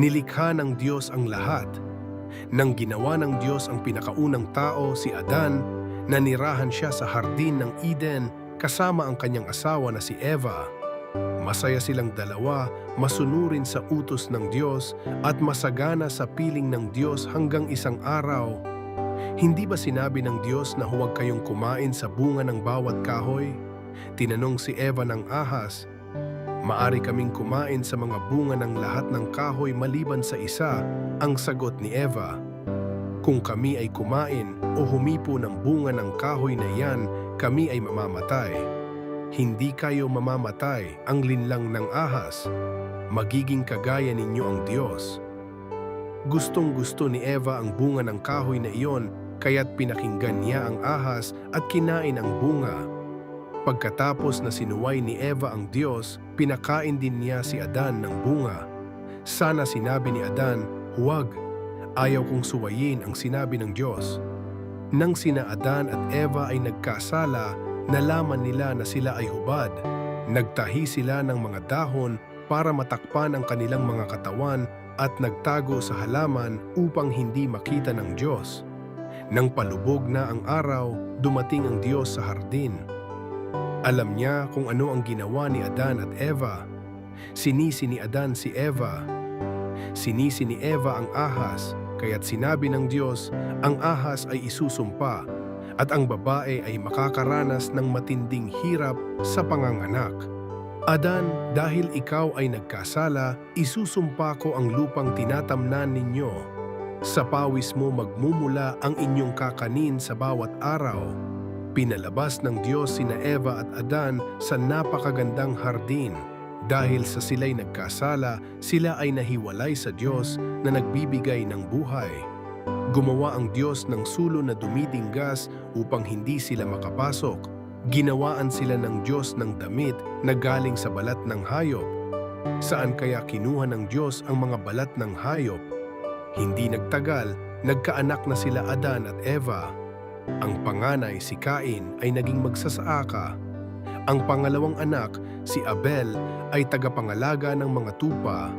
Nilikha ng Diyos ang lahat. Nang ginawa ng Diyos ang pinakaunang tao, si Adan, nanirahan siya sa hardin ng Eden kasama ang kanyang asawa na si Eva. Masaya silang dalawa, masunurin sa utos ng Diyos at masagana sa piling ng Diyos hanggang isang araw. Hindi ba sinabi ng Diyos na huwag kayong kumain sa bunga ng bawat kahoy? Tinanong si Eva ng ahas, Maari kaming kumain sa mga bunga ng lahat ng kahoy maliban sa isa, ang sagot ni Eva. Kung kami ay kumain o humipo ng bunga ng kahoy na yan, kami ay mamamatay. Hindi kayo mamamatay, ang linlang ng ahas. Magiging kagaya ninyo ang Diyos. Gustong gusto ni Eva ang bunga ng kahoy na iyon, kaya't pinakinggan niya ang ahas at kinain ang bunga. Pagkatapos na sinuway ni Eva ang Diyos, pinakain din niya si Adan ng bunga. Sana sinabi ni Adan, huwag, ayaw kong suwayin ang sinabi ng Diyos. Nang sina Adan at Eva ay nagkasala, nalaman nila na sila ay hubad. Nagtahi sila ng mga dahon para matakpan ang kanilang mga katawan at nagtago sa halaman upang hindi makita ng Diyos. Nang palubog na ang araw, dumating ang Diyos sa hardin. Alam niya kung ano ang ginawa ni Adan at Eva. Sinisi ni Adan si Eva. Sinisi ni Eva ang ahas, kaya't sinabi ng Diyos, ang ahas ay isusumpa at ang babae ay makakaranas ng matinding hirap sa panganganak. Adan, dahil ikaw ay nagkasala, isusumpa ko ang lupang tinatamnan ninyo. Sa pawis mo magmumula ang inyong kakanin sa bawat araw. Pinalabas ng Diyos sina Eva at Adan sa napakagandang hardin. Dahil sa sila'y nagkasala, sila ay nahiwalay sa Diyos na nagbibigay ng buhay. Gumawa ang Diyos ng sulo na dumidinggas upang hindi sila makapasok. Ginawaan sila ng Diyos ng damit na galing sa balat ng hayop. Saan kaya kinuha ng Diyos ang mga balat ng hayop? Hindi nagtagal, nagkaanak na sila Adan at Eva. Ang panganay si Cain ay naging magsasaaka. Ang pangalawang anak, si Abel, ay tagapangalaga ng mga tupa.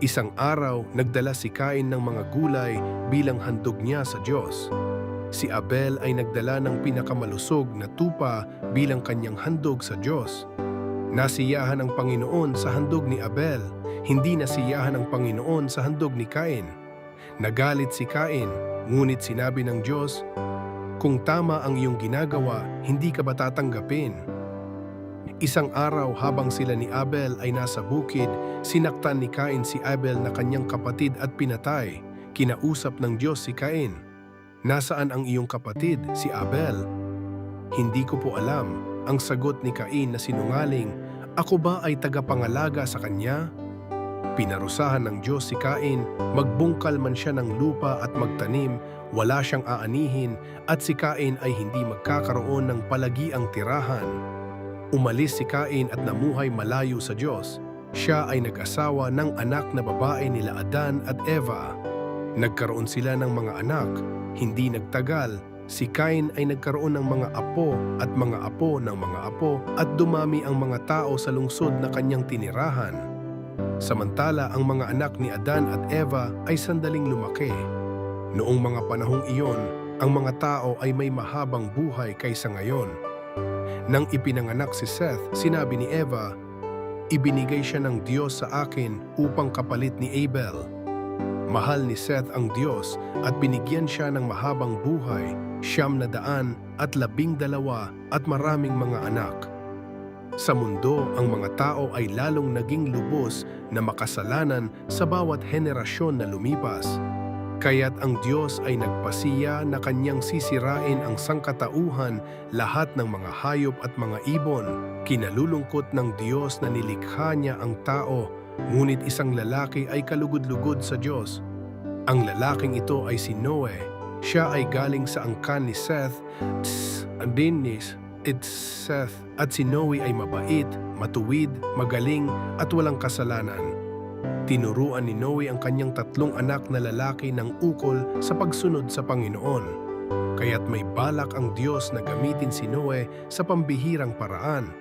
Isang araw, nagdala si Cain ng mga gulay bilang handog niya sa Diyos. Si Abel ay nagdala ng pinakamalusog na tupa bilang kanyang handog sa Diyos. Nasiyahan ang Panginoon sa handog ni Abel, hindi nasiyahan ang Panginoon sa handog ni Cain. Nagalit si Cain, ngunit sinabi ng Diyos, kung tama ang iyong ginagawa, hindi ka ba tatanggapin? Isang araw habang sila ni Abel ay nasa bukid, sinaktan ni Cain si Abel na kanyang kapatid at pinatay. Kinausap ng Diyos si Cain. Nasaan ang iyong kapatid, si Abel? Hindi ko po alam. Ang sagot ni Cain na sinungaling, Ako ba ay tagapangalaga sa kanya? Pinarusahan ng Diyos si Cain, magbungkal man siya ng lupa at magtanim, wala siyang aanihin at si Cain ay hindi magkakaroon ng palagiang tirahan. Umalis si Cain at namuhay malayo sa Diyos. Siya ay nag-asawa ng anak na babae nila Adan at Eva. Nagkaroon sila ng mga anak. Hindi nagtagal, si Cain ay nagkaroon ng mga apo at mga apo ng mga apo at dumami ang mga tao sa lungsod na kanyang tinirahan. Samantala ang mga anak ni Adan at Eva ay sandaling lumaki. Noong mga panahong iyon, ang mga tao ay may mahabang buhay kaysa ngayon. Nang ipinanganak si Seth, sinabi ni Eva, Ibinigay siya ng Diyos sa akin upang kapalit ni Abel. Mahal ni Seth ang Diyos at binigyan siya ng mahabang buhay, siyam na daan at labing dalawa at maraming mga anak. Sa mundo, ang mga tao ay lalong naging lubos na makasalanan sa bawat henerasyon na lumipas. Kaya't ang Diyos ay nagpasiya na kanyang sisirain ang sangkatauhan lahat ng mga hayop at mga ibon. Kinalulungkot ng Diyos na nilikha niya ang tao, ngunit isang lalaki ay kalugod-lugod sa Diyos. Ang lalaking ito ay si Noe. Siya ay galing sa angkan ni Seth, Tss, din ni It's Seth. At si Noe ay mabait, matuwid, magaling at walang kasalanan. Tinuruan ni Noe ang kanyang tatlong anak na lalaki ng ukol sa pagsunod sa Panginoon. Kaya't may balak ang Diyos na gamitin si Noe sa pambihirang paraan